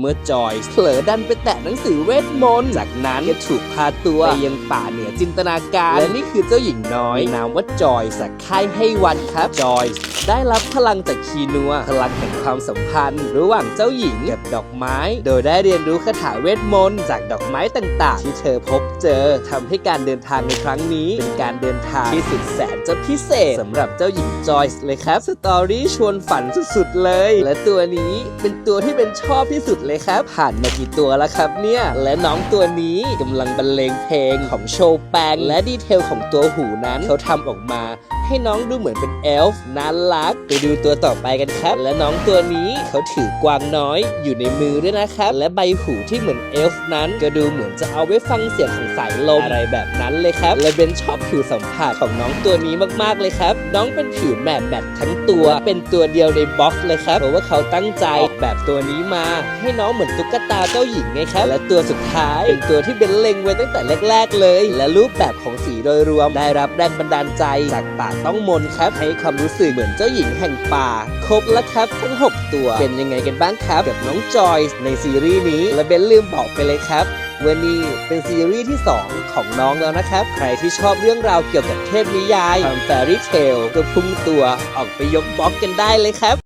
เมื่อจอยเผลอดันไปแตะหนังสือเวทมนต์ จากนั้นก็ถูกพาตัวไปยังป่าเหนือจินตนาการ และนี่คือเจ้าหญิงน้อย นามว่าจอยสักค่ายให้วันครับ จอยได้รับพลังจากคีนัว พลังแห่งความสัมพันธ์ ระหว่างเจ้าหญิงกับดอกไม้ โดยได้เรียนรู้คาถาเวทมนต์จากดอกไม้ต่าง ๆ ที่เธอพบเจอทำให้การเดินทางในครั้งนี้ เป็นการเดินทางที่สุดแสนจะพิเศษสำหรับเจ้าหญิงจอยเลยครับ สตอรี่ชวนฝันสุดๆเลย และตัวนี้เป็นตัวที่เป็นชอบที่สุดเลยครับ ผ่านมากี่ตัวแล้วครับเนี่ย และน้องตัวนี้กำลังบรรเลงเพลงของโชแปงและดีเทลของตัวหูนั้นเขาทำออกมาให้น้องดูเหมือนเป็นเอลฟ์น่ารัก ไปดูตัวต่อไปกันครับ และน้องตัวนี้เขาถือกวางน้อยอยู่ในมือด้วยนะครับ และใบหูที่เหมือนเอลฟ์นั้น ก็ดูเหมือนจะเอาไว้ฟังเสียงของสายลมอะไรแบบนั้นเลยครับ และเบนชอบผิวสัมผัสของน้องตัวนี้มากๆเลยครับ น้องเป็นผิวแมตแมตทั้งตัว เป็นตัวเดียวในบ็อกซ์เลยครับเพราะว่าเขาตั้งใจออกแบบตัวนี้มา ให้น้องเหมือนตุ๊กตาเจ้าหญิงไงครับ และตัวสุดท้ายเป็นตัวที่เบนเล็งไว้ตั้งแต่แรก ๆ เลย และรูปแบบของสีโดยรวมได้รับแรงบันดาลใจจากป่าต้องมนครับให้ความรู้สึกเหมือนเจ้าหญิงแห่งป่า ครบแล้วครับทั้ง 6 ตัว เป็นยังไงกันบ้างครับกับน้องจอยส์ในซีรีส์นี้และเบนลืมบอกไปเลยครับวันนี้เป็นซีรีส์ที่ 2 ของน้องแล้วนะครับ ใครที่ชอบเรื่องราวเกี่ยวกับเทพนิยายความแฟรี่เทลก็พุ่งตัวออกไปยกบล็อกกันได้เลยครับ